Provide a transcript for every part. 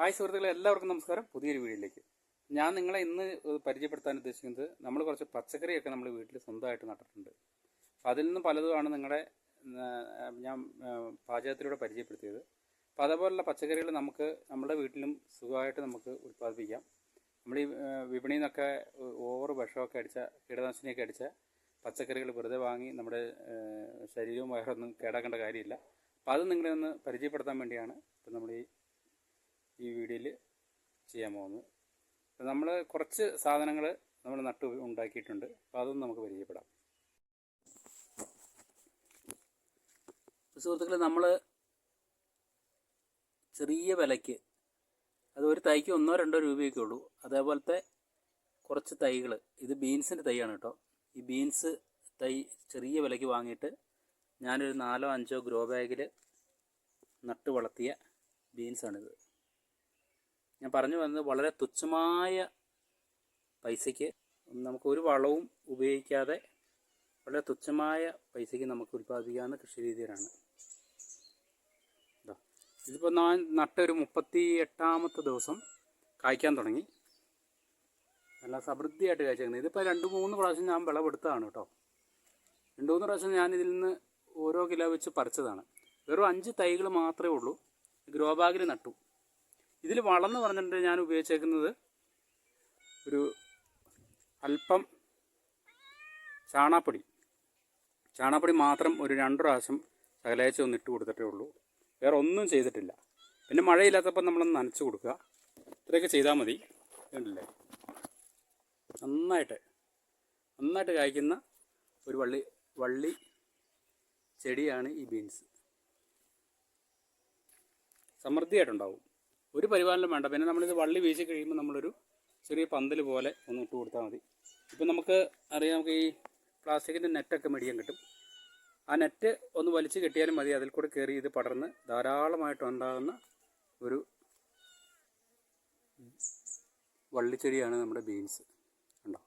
Hi സുഹൃത്തുക്കളെ എല്ലാവർക്കും നമസ്കാരം. പുതിയൊരു വീഡിയോയിലേക്ക്. ഞാൻ നിങ്ങളെ ഇന്ന് പരിചയപ്പെടുത്താൻ ഉദ്ദേശിക്കുന്നത് നമ്മൾ കുറച്ച് പച്ചക്കറിയൊക്കെ നമ്മൾ വീട്ടിൽ സ്വന്തമായിട്ട് നട്ടിട്ടുണ്ട്. അതിൽ നിന്ന് പലതുമാണ് നിങ്ങളെ ഞാൻ പാചകത്തിലൂടെ പരിചയപ്പെടുത്തിയത്. അപ്പോൾ അതേപോലുള്ള പച്ചക്കറികൾ നമുക്ക് നമ്മുടെ വീട്ടിലും സുഖമായിട്ട് നമുക്ക് ഉൽപ്പാദിപ്പിക്കാം നമ്മൾ ഈ വിപണിയിൽ നിന്നൊക്കെ ഓവർ വിഷമൊക്കെ അടിച്ച കീടനാശിനിയൊക്കെ അടിച്ച പച്ചക്കറികൾ വെറുതെ വാങ്ങി നമ്മുടെ ശരീരവും വയറൊന്നും കേടാക്കേണ്ട കാര്യമില്ല. അപ്പോൾ അത് നിങ്ങളെ ഒന്ന് പരിചയപ്പെടുത്താൻ വേണ്ടിയാണ് ഇപ്പം നമ്മൾ ഈ ഈ വീഡിയോയിൽ ചെയ്യാൻ പോകുന്നത് നമ്മൾ കുറച്ച് സാധനങ്ങൾ നമ്മൾ നട്ട് ഉണ്ടാക്കിയിട്ടുണ്ട്. അപ്പോൾ അതൊന്നും നമുക്ക് പരിചയപ്പെടാം. സുഹൃത്തുക്കളെ നമ്മൾ ചെറിയ വിലയ്ക്ക് അത് ഒരു തൈക്ക് ഒന്നോ രണ്ടോ രൂപയൊക്കെ ഉള്ളൂ. അതേപോലത്തെ കുറച്ച് തൈകൾ ഇത് ബീൻസിന്റെ തൈയാണ് കേട്ടോ. ഈ ബീൻസ് തൈ ചെറിയ വിലയ്ക്ക് വാങ്ങിയിട്ട് ഞാനൊരു നാലോ അഞ്ചോ ഗ്രോ ബാഗിൽ നട്ട് വളർത്തിയ ബീൻസാണിത്. ഞാൻ പറഞ്ഞു വന്നത് വളരെ തുച്ഛമായ പൈസയ്ക്ക് നമുക്ക് ഒരു വളവും ഉപയോഗിക്കാതെ വളരെ തുച്ഛമായ പൈസയ്ക്ക് നമുക്ക് ഉൽപ്പാദിപ്പിക്കാവുന്ന കൃഷി രീതിയിലാണ് ഇതാ. ഇതിപ്പോൾ ഞാൻ നട്ട ഒരു മുപ്പത്തി എട്ടാമത്തെ ദിവസം കായ്ക്കാൻ തുടങ്ങി. നല്ല സമൃദ്ധിയായിട്ട് കായ്ച്ചു ഇതിപ്പോൾ രണ്ട് മൂന്ന് പ്രാവശ്യം ഞാൻ വിളവെടുത്തതാണ് കേട്ടോ. രണ്ട് മൂന്ന് പ്രാവശ്യം ഞാൻ ഇതിൽ നിന്ന് ഓരോ കിലോ വെച്ച് പറിച്ചതാണ്. വെറും അഞ്ച് തൈകൾ മാത്രമേ ഉള്ളൂ. ഗ്രോ ബാഗിൽ നട്ടു. ഇതിൽ വളം എന്ന് പറഞ്ഞിട്ട് ഞാൻ ഉപയോഗിച്ചേക്കുന്നത് ഒരു അല്പം ചാണാപ്പൊടി. ചാണാപ്പൊടി മാത്രം ഒരു രണ്ട് പ്രാവശ്യം ശകലേച്ച ഒന്ന് ഇട്ട് കൊടുത്തിട്ടേ ഉള്ളൂ. വേറെ ഒന്നും ചെയ്തിട്ടില്ല. പിന്നെ മഴയില്ലാത്തപ്പോൾ നമ്മളൊന്ന് നനച്ച് കൊടുക്കുക. ഇത്രയൊക്കെ ചെയ്താൽ മതി. കണ്ടില്ലേ? നന്നായിട്ട് നന്നായിട്ട് കായ്ക്കുന്ന ഒരു വള്ളി വള്ളി ചെടിയാണ് ഈ ബീൻസ്. സമൃദ്ധിയായിട്ടുണ്ടാവും. ഒരു പരിപാലനം വേണ്ട. പിന്നെ നമ്മളിത് വള്ളി വീശി കഴിയുമ്പോൾ നമ്മളൊരു ചെറിയ പന്തൽ പോലെ ഒന്ന് ഇട്ട് കൊടുത്താൽ മതി. ഇപ്പം നമുക്ക് അറിയാം നമുക്ക് ഈ പ്ലാസ്റ്റിക്കിന്റെ നെറ്റൊക്കെ മേടിക്കാൻ കിട്ടും. ആ നെറ്റ് ഒന്ന് വലിച്ചു കെട്ടിയാലും മതി. അതിൽ കൂടെ കയറി ഇത് പടർന്ന് ധാരാളമായിട്ട് ഉണ്ടാകുന്ന ഒരു വള്ളിച്ചെടിയാണ് നമ്മുടെ ബീൻസ്. ഉണ്ടോ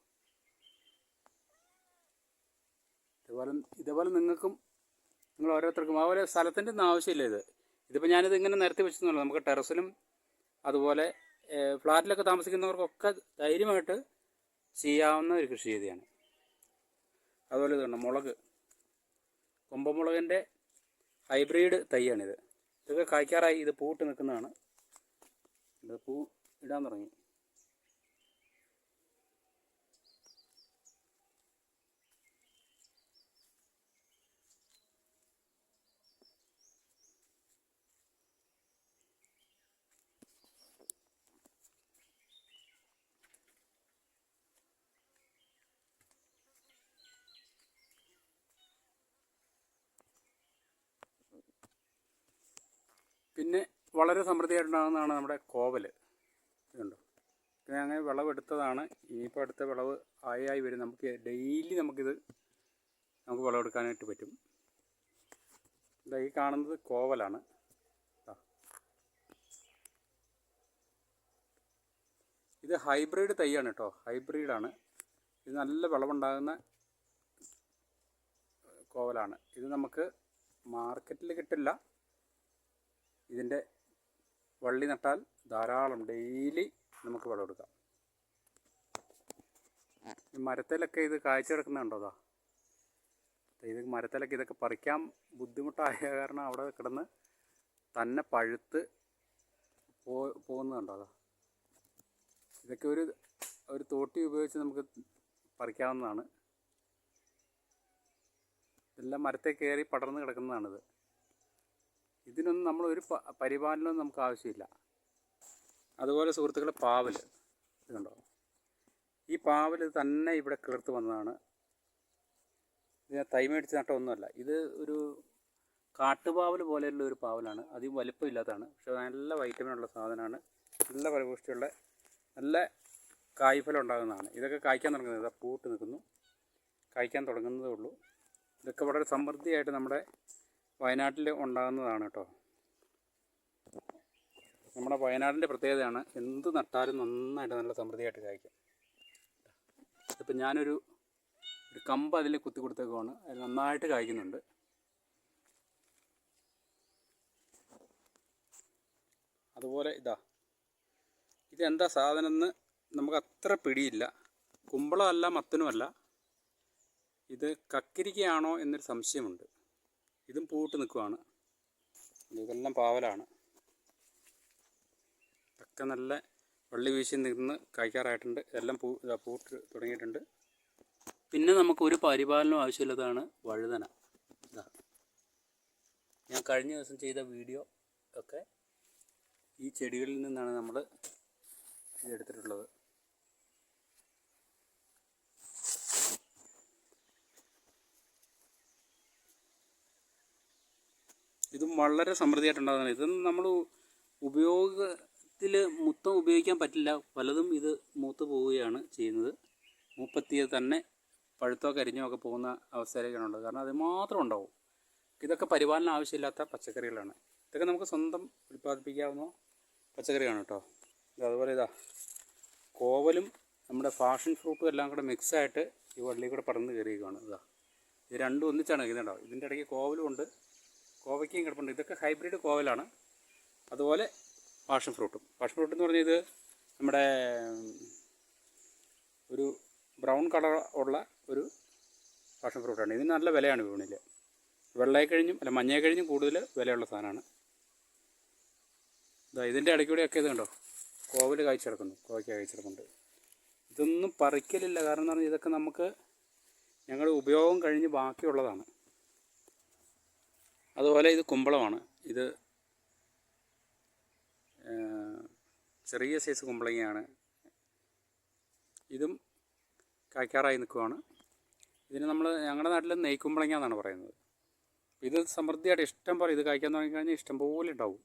ഇതേപോലെ ഇതേപോലെ നിങ്ങൾക്കും നിങ്ങൾ ഓരോരുത്തർക്കും ഒരു സ്ഥലത്തിന്റെ ഒന്നും ആവശ്യമില്ല ഇത്. ഇതിപ്പോൾ ഞാനിത് ഇങ്ങനെ നിരത്തി വെച്ചെന്നുള്ളൂ നമുക്ക് ടെറസിലും അതുപോലെ ഫ്ലാറ്റിലൊക്കെ താമസിക്കുന്നവർക്കൊക്കെ ധൈര്യമായിട്ട് ചെയ്യാവുന്ന ഒരു കൃഷി രീതിയാണ് അതുപോലെ ഇതുണ്ട് മുളക്. കൊമ്പമുളകിന്റെ ഹൈബ്രിഡ് തൈയാണിത്. ഇതൊക്കെ കായ്ക്കാറായി ഇത് പൂട്ട് നിൽക്കുന്നതാണ്. ഇത് പൂ ഇടാൻ തുടങ്ങി. പിന്നെ വളരെ സമൃദ്ധിയായിട്ടുണ്ടാകുന്നതാണ് നമ്മുടെ കോവൽ ഇതുണ്ട്? പിന്നെ അങ്ങനെ വിളവെടുത്തതാണ്. ഇനിയിപ്പോൾ അടുത്ത വിളവ് ആയി ആയി വരും. നമുക്ക് ഡെയിലി നമുക്കിത് നമുക്ക് വിളവെടുക്കാനായിട്ട് പറ്റും. ഈ കാണുന്നത് കോവലാണ്. ഇത് ഹൈബ്രിഡ് തൈയാണ് കേട്ടോ. ഹൈബ്രിഡാണ്. ഇത് നല്ല വിളവുണ്ടാകുന്ന കോവലാണ്. ഇത് നമുക്ക് മാർക്കറ്റിൽ കിട്ടില്ല. ഇതിന്റെ വള്ളി നട്ടാൽ ധാരാളം ഡെയിലി നമുക്ക് വിളവെടുക്കാം എടുക്കാം. മരത്തിലൊക്കെ ഇത് കാഴ്ച കിടക്കുന്നുണ്ടോ അതാ ഇത് മരത്തിലൊക്കെ ഇതൊക്കെ പറിക്കാൻ ബുദ്ധിമുട്ടായ കാരണം അവിടെ കിടന്ന് തന്നെ പഴുത്ത് പോ പോകുന്നുണ്ടോ അതാ ഇതൊക്കെ ഒരു ഒരു തോട്ടി ഉപയോഗിച്ച് നമുക്ക് പറിക്കാവുന്നതാണ്. ഇതെല്ലാം മരത്തെ കയറി പടർന്ന് കിടക്കുന്നതാണിത്. ഇതിനൊന്നും പ- പരിപാലനവും നമുക്ക് ആവശ്യമില്ല. അതുപോലെ സുഹൃത്തുക്കളെ പാവൽ ഇതുണ്ടോ ഈ പാവൽ തന്നെ ഇവിടെ കിളിർത്ത് വന്നതാണ്. ഇത് ഞാൻ തൈ മേടിച്ച് നട്ട ഒന്നുമല്ല ഇത് ഒരു കാട്ടുപാവൽ പോലെയുള്ള ഒരു പാവലാണ്. അധികം വലിപ്പമില്ലാത്തതാണ് പക്ഷെ നല്ല വൈറ്റമിനുള്ള സാധനമാണ്. നല്ല ഫലപുഷ്ടിയുള്ള നല്ല കായ്ഫലം ഉണ്ടാകുന്നതാണ്. ഇതൊക്കെ കായ്ക്കാൻ തുടങ്ങുന്നത് പൂട്ട് നിൽക്കുന്നു. കായ്ക്കാൻ തുടങ്ങുന്നതേ ഉള്ളൂ. ഇതൊക്കെ വളരെ സമൃദ്ധിയായിട്ട് നമ്മുടെ വയനാട്ടിൽ ഉണ്ടാകുന്നതാണ് കേട്ടോ നമ്മുടെ വയനാടിന്റെ പ്രത്യേകതയാണ് എന്ത് നട്ടാലും നന്നായിട്ട് നല്ല സമൃദ്ധിയായിട്ട് കായ്ക്കും. ഇപ്പം ഞാനൊരു ഒരു കമ്പ് അതിൽ കുത്തി കൊടുത്തേക്കുവാണ്. അത് നന്നായിട്ട് കായ്ക്കുന്നുണ്ട്. അതുപോലെ ഇതാ ഇതെന്താ സാധനം എന്ന് നമുക്ക് അത്ര പിടിയില്ല. കുമ്പളമല്ല മത്തനുമല്ല. ഇത് കക്കിരിക്കയാണോ എന്നൊരു സംശയമുണ്ട്. ഇതും പൂട്ട് നിൽക്കുവാണ്. ഇതെല്ലാം പാവലാണ്. ഒക്കെ നല്ല വള്ളി വീശി നിന്ന് കായ്ക്കാറായിട്ടുണ്ട്. ഇതെല്ലാം പൂ പൂട്ട് തുടങ്ങിയിട്ടുണ്ട്. പിന്നെ നമുക്ക് ഒരു പരിപാലനം ആവശ്യമുള്ളതാണ് വഴുതന. ഇതാ. ഞാൻ കഴിഞ്ഞ ദിവസം ചെയ്ത വീഡിയോ ഒക്കെ ഈ ചെടികളിൽ നിന്നാണ് നമ്മൾ ഇതെടുത്തിട്ടുള്ളത് ഇതും വളരെ സമൃദ്ധിയായിട്ടുണ്ടാകുന്നതാണ്. ഇത് നമ്മൾ ഉപയോഗത്തിൽ മൊത്തം ഉപയോഗിക്കാൻ പറ്റില്ല. പലതും ഇത് മൂത്ത് പോവുകയാണ് ചെയ്യുന്നത്. മൂപ്പത്തിയത് തന്നെ പഴുത്തോ കരിഞ്ഞോ ഒക്കെ പോകുന്ന അവസ്ഥയിലേക്കാണ് ഉള്ളത് കാരണം അത് മാത്രം ഉണ്ടാവും. ഇതൊക്കെ പരിപാലനം ആവശ്യമില്ലാത്ത പച്ചക്കറികളാണ്. ഇതൊക്കെ നമുക്ക് സ്വന്തം ഉൽപ്പാദിപ്പിക്കാവുന്ന പച്ചക്കറിയാണ് കേട്ടോ. ഇത് അതുപോലെ ഇതാ കോവലും നമ്മുടെ ഫാഷൻ ഫ്രൂട്ടും എല്ലാം കൂടെ മിക്സായിട്ട് ഈ വള്ളിയിൽ കൂടെ പറന്ന് കയറിയിരിക്കുകയാണ് ഇതാ ഇത് രണ്ടും ഒന്നിച്ചാണ് ഇതുണ്ടാവും ഇതിന്റെ ഇടയ്ക്ക് കോവലും ഉണ്ട്. കോവയ്ക്കയും കിടപ്പുണ്ട്. ഇതൊക്കെ ഹൈബ്രിഡ് കോവലാണ്. അതുപോലെ പാഷൻ ഫ്രൂട്ടും. പാഷൻ ഫ്രൂട്ട് എന്ന് പറഞ്ഞാൽ ഇത് നമ്മുടെ ഒരു ബ്രൗൺ കളർ ഉള്ള ഒരു പാഷൻ ഫ്രൂട്ടാണ്. ഇതിന് നല്ല വിലയാണ് വിപണിയിൽ. വെള്ളയെ കഴിഞ്ഞും അല്ല മഞ്ഞയെ കഴിഞ്ഞും കൂടുതൽ വിലയുള്ള സാധനമാണ്. ഇതാ ഇതിന്റെ ഇടയ്ക്കൂടെയൊക്കെ ഇത് കണ്ടോ? കോവൽ കായ്ച്ചെടുക്കുന്നു കോവയ്ക്ക് കായ്ച്ചെടുക്കുന്നുണ്ട് ഇതൊന്നും പറിക്കലില്ല. കാരണം എന്ന് പറഞ്ഞാൽ ഇതൊക്കെ നമുക്ക് ഞങ്ങളുടെ ഉപയോഗം കഴിഞ്ഞ് ബാക്കിയുള്ളതാണ്. അതുപോലെ ഇത് കുമ്പളമാണ്. ഇത് ചെറിയ സൈസ് കുമ്പളങ്ങയാണ്. ഇതും കായ്ക്കാറായി നിൽക്കുവാണ്. ഇതിന് നമ്മൾ ഞങ്ങളുടെ നാട്ടിൽ നെയ്ക്കുമ്പളങ്ങ എന്നാണ് പറയുന്നത്. ഇത് സമൃദ്ധിയായിട്ട് ഇഷ്ടം പോലെ ഇത് കായ്ക്കാൻ തുടങ്ങിക്കഴിഞ്ഞാൽ ഇഷ്ടം പോലെ ഉണ്ടാവും.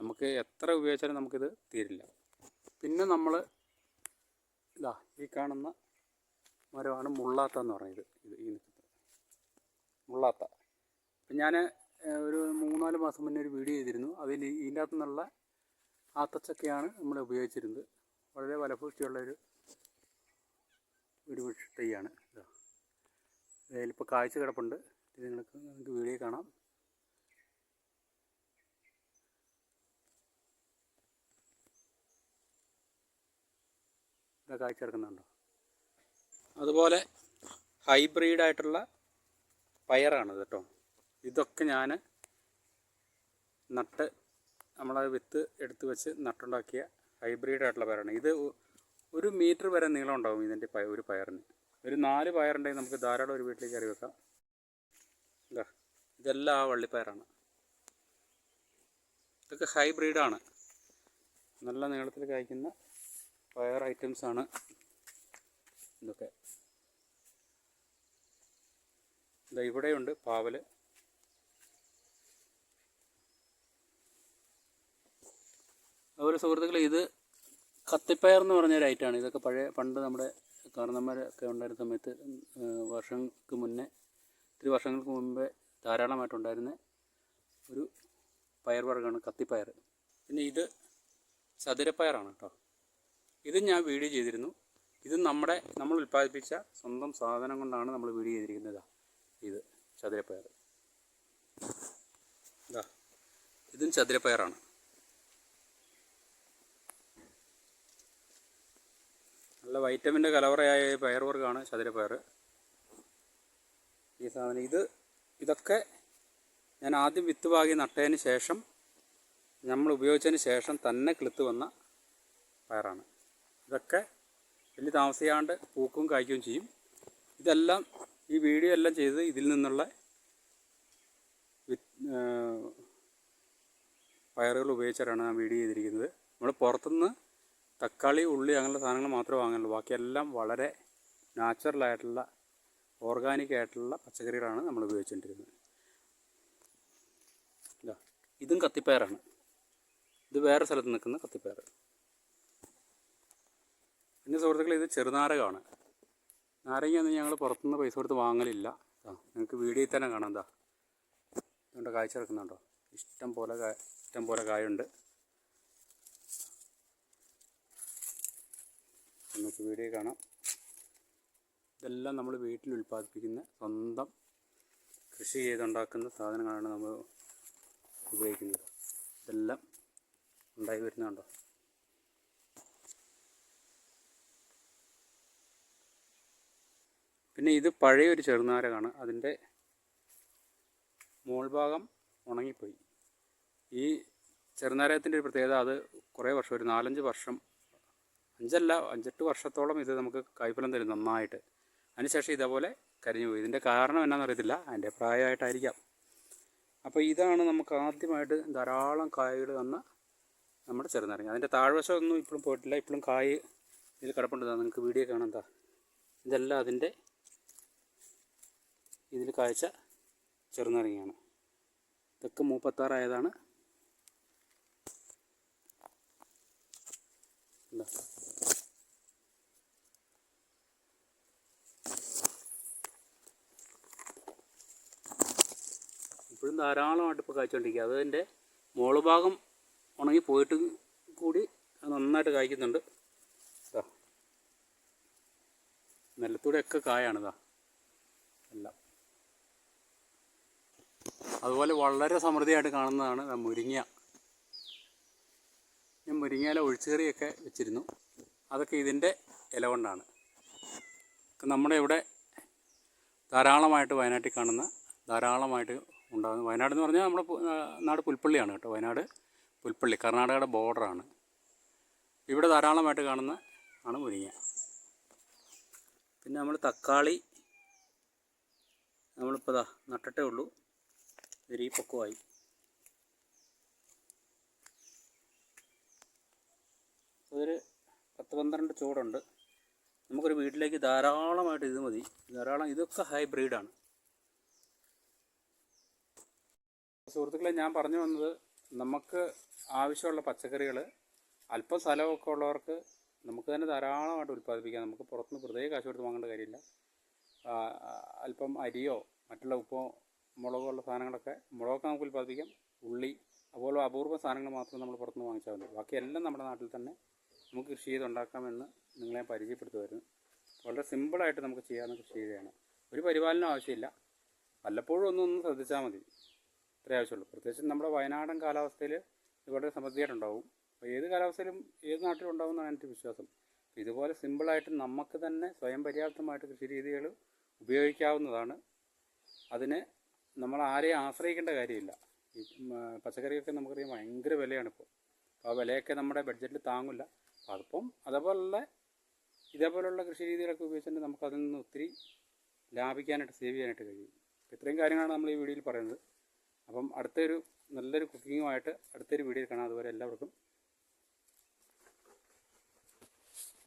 നമുക്ക് എത്ര ഉപയോഗിച്ചാലും നമുക്കിത് തീരില്ല. പിന്നെ നമ്മൾ ഇതാ ഈ കാണുന്ന മരമാണ് മുള്ളാത്ത എന്ന് പറയുന്നത്. ഇത് ഈ നിൽക്കുന്നത്. മുള്ളാത്ത. അപ്പം ഞാൻ ഒരു മൂന്നാൽ മാസം മുന്നേ ഒരു വീഡിയോ ചെയ്തിരുന്നു. അതിൽ ഇതിന്റെ അകത്തു നിന്നുള്ള ആത്തച്ചക്കയാണ് നമ്മൾ ഉപയോഗിച്ചിരുന്നത്. വളരെ ഫലഭൂഷ്ടിയുള്ള ഒരു ഒരു വൃക്ഷ തൈയാണ് ഇതാ. ഇതിലിപ്പോൾ കാഴ്ച കിടപ്പുണ്ട്. ഇത് നിങ്ങൾക്ക് നിങ്ങൾക്ക് വീഡിയോ കാണാം. ഇതൊക്കെ കാഴ്ച കിടക്കുന്നുണ്ടോ? അതുപോലെ ഹൈബ്രിഡ് ആയിട്ടുള്ള പയറാണ് കേട്ടോ. ഇതൊക്കെ ഞാൻ നട്ട് നമ്മളെ വിത്ത് എടുത്ത് വെച്ച് നട്ടുണ്ടാക്കിയ ഹൈബ്രിഡ് ആയിട്ടുള്ള പയറാണ്. ഇത് ഒരു മീറ്റർ വരെ നീളം ഉണ്ടാവും ഇതിന്റെ പയ ഒരു പയറിന്. ഒരു നാല് പയറുണ്ടെങ്കിൽ നമുക്ക് ധാരാളം ഒരു വീട്ടിലേക്ക് കറി വെക്കാം. എന്താ ഇതെല്ലാം ആ വള്ളിപ്പയറാണ്. ഇതൊക്കെ ഹൈബ്രിഡാണ് നല്ല നീളത്തിൽ കായ്ക്കുന്ന പയർ ഐറ്റംസാണ് ഇതൊക്കെ. ഇതാ ഇവിടെയുണ്ട് പാവൽ അതുപോലെ സുഹൃത്തുക്കളെ ഇത് കത്തിപ്പയർ എന്ന് പറഞ്ഞ ഒരു ഐറ്റമാണ് ഇതൊക്കെ പഴയ പണ്ട് നമ്മുടെ കാരണന്മാരൊക്കെ ഉണ്ടായിരുന്ന സമയത്ത് വർഷങ്ങൾക്ക് മുന്നേ ഒത്തിരി വർഷങ്ങൾക്ക് മുമ്പേ ധാരാളമായിട്ടുണ്ടായിരുന്ന ഒരു പയർ വർഗമാണ് കത്തിപ്പയർ. പിന്നെ ഇത് ചതുരപ്പയറാണ് കേട്ടോ. ഇത് ഞാൻ വീഡിയോ ചെയ്തിരുന്നു. ഇത് നമ്മുടെ നമ്മൾ ഉൽപ്പാദിപ്പിച്ച സ്വന്തം സാധനം കൊണ്ടാണ് നമ്മൾ വീഡിയോ ചെയ്തിരിക്കുന്നത്. ഇത് ചതുരപ്പയർ. ഇതും ചതുരപ്പയറാണ്. നല്ല വൈറ്റമിന്റെ കലവറയായ പയറുവർഗമാണ് പയർ വർഗമാണ് ചതുരപ്പയർ ഈ സാധനം ഇത് ഇതൊക്കെ ഞാൻ ആദ്യം വിത്ത് പാകി നട്ടതിന് ശേഷം നമ്മൾ ഉപയോഗിച്ചതിന് ശേഷം തന്നെ കിളുത്ത് വന്ന പയറാണ്. ഇതൊക്കെ വലിയ താമസിയാണ്ട് പൂക്കും കായ്ക്കുകയും ചെയ്യും. ഇതെല്ലാം ഈ വീഡിയോ എല്ലാം ചെയ്ത് ഇതിൽ നിന്നുള്ള പയറുകൾ ഉപയോഗിച്ചിട്ടാണ് ഞാൻ വീഡിയോ ചെയ്തിരിക്കുന്നത്. നമ്മൾ പുറത്തുനിന്ന് തക്കാളി ഉള്ളി അങ്ങനെയുള്ള സാധനങ്ങൾ മാത്രമേ വാങ്ങുള്ളൂ ബാക്കിയെല്ലാം വളരെ നാച്ചുറലായിട്ടുള്ള ഓർഗാനിക് ആയിട്ടുള്ള പച്ചക്കറികളാണ് നമ്മൾ ഉപയോഗിച്ചുകൊണ്ടിരുന്നത് ഇതാ കത്തിപ്പയറാണ്. ഇത് വേറെ സ്ഥലത്ത് നിൽക്കുന്ന കത്തിപ്പയർ. പിന്നെ സുഹൃത്തുക്കളെ ഇത് ചെറുനാരകമാണ്. നാരങ്ങയൊന്നും ഞങ്ങൾ പുറത്തുനിന്ന് പൈസ കൊടുത്ത് വാങ്ങലില്ല. നിങ്ങൾക്ക് വീഡിയോയിൽ തന്നെ കാണാം. എന്താ ഇതുകൊണ്ട് കാഴ്ച ഇഷ്ടം പോലെ ഇഷ്ടം പോലെ കായുണ്ട്. നമുക്ക് വീഡിയോ കാണാം. ഇതെല്ലാം നമ്മൾ വീട്ടിൽ ഉൽപ്പാദിപ്പിക്കുന്ന സ്വന്തം കൃഷി ചെയ്തുണ്ടാക്കുന്ന സാധനങ്ങളാണ് നമ്മൾ ഉപയോഗിക്കുന്നത്. ഇതെല്ലാം ഉണ്ടായി വരുന്നുണ്ടോ? പിന്നെ ഇത് പഴയ ഒരു ചെറുനാരകാണ്. അതിന്റെ ഭാഗം ഉണങ്ങിപ്പോയി. ഈ ചെറുനാരകത്തിന്റെ ഒരു പ്രത്യേകത അത് കുറേ വർഷം ഒരു നാലഞ്ച് വർഷം അഞ്ചല്ല അഞ്ചെട്ട് വർഷത്തോളം ഇത് നമുക്ക് കായ്ഫലം തരും നന്നായിട്ട്. അതിനുശേഷം ഇതേപോലെ കരിഞ്ഞു പോയി. ഇതിന്റെ കാരണം എന്നാണെന്ന് അറിയത്തില്ല. അതിന്റെ പ്രായമായിട്ടായിരിക്കാം. അപ്പോൾ ഇതാണ് നമുക്ക് ആദ്യമായിട്ട് ധാരാളം കായകൾ തന്ന നമ്മുടെ ചെറുനാരങ്ങ. അതിന്റെ താഴ്വശമൊന്നും ഇപ്പോഴും പോയിട്ടില്ല. ഇപ്പോഴും കായ് ഇതിൽ കിടപ്പുണ്ട്. നിങ്ങൾക്ക് വീഡിയോ കാണാം. താ ഇതെല്ലാം അതിന്റെ ഇതിൽ കായ്ച്ച ചെറുനാരങ്ങയാണ്. ഇതൊക്കെ മൂപ്പത്താറായതാണ്. എന്താ ഇപ്പോഴും ധാരാളമായിട്ട് ഇപ്പോൾ കായ്ച്ചുകൊണ്ടിരിക്കുക അതിന്റെ മോൾ ഭാഗം ഉണങ്ങി പോയിട്ട് കൂടി നന്നായിട്ട് കായ്ക്കുന്നുണ്ട്. ഇതാ നിലത്തൂടെയൊക്കെ കായാണ് ഇതാ എല്ലാം. അതുപോലെ വളരെ സമൃദ്ധിയായിട്ട് കാണുന്നതാണ് മുരിങ്ങ. ഞാൻ മുരിങ്ങയില ഒഴിച്ചുകറിയൊക്കെ വെച്ചിരുന്നു. അതൊക്കെ ഇതിന്റെ ഇല കൊണ്ടാണ്. നമ്മുടെ ഇവിടെ ധാരാളമായിട്ട് വയനാട്ടിൽ കാണുന്ന ധാരാളമായിട്ട് ഉണ്ടാകുന്ന വയനാട് എന്ന് പറഞ്ഞാൽ നമ്മുടെ നാട് പുൽപ്പള്ളിയാണ് കേട്ടോ. വയനാട് പുൽപ്പള്ളി കർണാടകയുടെ ബോർഡറാണ് ഇവിടെ ധാരാളമായിട്ട് കാണുന്ന ആണ് മുരിങ്ങ. പിന്നെ നമ്മൾ തക്കാളി നമ്മളിപ്പോൾ ദാ നട്ടിട്ടേ ഉള്ളൂ. വെരി പൊക്കമായി. അതൊരു പത്ത് പന്ത്രണ്ട് ചൂടുണ്ട്. നമുക്കൊരു വീട്ടിലേക്ക് ധാരാളമായിട്ട് ഇത് മതി. ധാരാളം ഇതൊക്കെ ഹൈബ്രിഡാണ് സുഹൃത്തുക്കളെ ഞാൻ പറഞ്ഞു വന്നത് നമുക്ക് ആവശ്യമുള്ള പച്ചക്കറികൾ അല്പം സ്ഥലമൊക്കെ ഉള്ളവർക്ക് നമുക്ക് തന്നെ ധാരാളമായിട്ട് ഉൽപ്പാദിപ്പിക്കാം. നമുക്ക് പുറത്തുനിന്ന് വെറുതെ കാശ് കൊടുത്ത് വാങ്ങേണ്ട കാര്യമില്ല. അല്പം അരിയോ മറ്റുള്ള ഉപ്പോ മുളകോ ഉള്ള സാധനങ്ങളൊക്കെ മുളകൊക്കെ നമുക്ക് ഉൽപ്പാദിപ്പിക്കാം. ഉള്ളി അതുപോലെ അപൂർവ സാധനങ്ങൾ മാത്രം നമ്മൾ പുറത്തുനിന്ന് വാങ്ങിച്ചാൽ മതി. ബാക്കിയെല്ലാം നമ്മുടെ നാട്ടിൽ തന്നെ നമുക്ക് കൃഷി ചെയ്തുണ്ടാക്കാമെന്ന് നിങ്ങളെ പരിചയപ്പെടുത്തുമായിരുന്നു വളരെ സിമ്പിളായിട്ട് നമുക്ക് ചെയ്യാവുന്ന കൃഷി ചെയ്യുകയാണ് ഒരു പരിപാലനം ആവശ്യമില്ല. വല്ലപ്പോഴും ഒന്ന് ഒന്ന് ശ്രദ്ധിച്ചാൽ മതി. ഇത്രേ ആവശ്യമുള്ളൂ. പ്രത്യേകിച്ച് നമ്മുടെ വയനാടൻ കാലാവസ്ഥയിൽ വളരെ സമൃദ്ധിയായിട്ടുണ്ടാവും അപ്പോൾ ഏത് കാലാവസ്ഥയിലും ഏത് നാട്ടിലും ഉണ്ടാവും എന്നാണ് വിശ്വാസം. ഇതുപോലെ സിമ്പിളായിട്ട് നമുക്ക് തന്നെ സ്വയം പര്യാപ്തമായിട്ട് കൃഷി രീതികൾ ഉപയോഗിക്കാവുന്നതാണ്. അതിന് നമ്മൾ ആരെയും ആശ്രയിക്കേണ്ട കാര്യമില്ല. ഈ പച്ചക്കറിയൊക്കെ നമുക്കറിയാം ഭയങ്കര വിലയാണ് അപ്പോൾ ആ വിലയൊക്കെ നമ്മുടെ ബഡ്ജറ്റിൽ താങ്ങില്ല അപ്പോൾ അതിപ്പം അതേപോലുള്ള ഇതേപോലുള്ള കൃഷി രീതികളൊക്കെ ഉപയോഗിച്ചിട്ട് നമുക്ക് അതിൽ നിന്ന് ഒത്തിരി ലാഭിക്കാനായിട്ട് സേവ് ചെയ്യാനായിട്ട് കഴിയും. ഇത്രയും കാര്യങ്ങളാണ് നമ്മൾ ഈ വീഡിയോയിൽ പറയുന്നത്. അപ്പം അടുത്തൊരു നല്ലൊരു കുക്കിങ്ങുമായിട്ട് അടുത്തൊരു വീഡിയോയിൽ കാണാം. അതുവരെ എല്ലാവർക്കും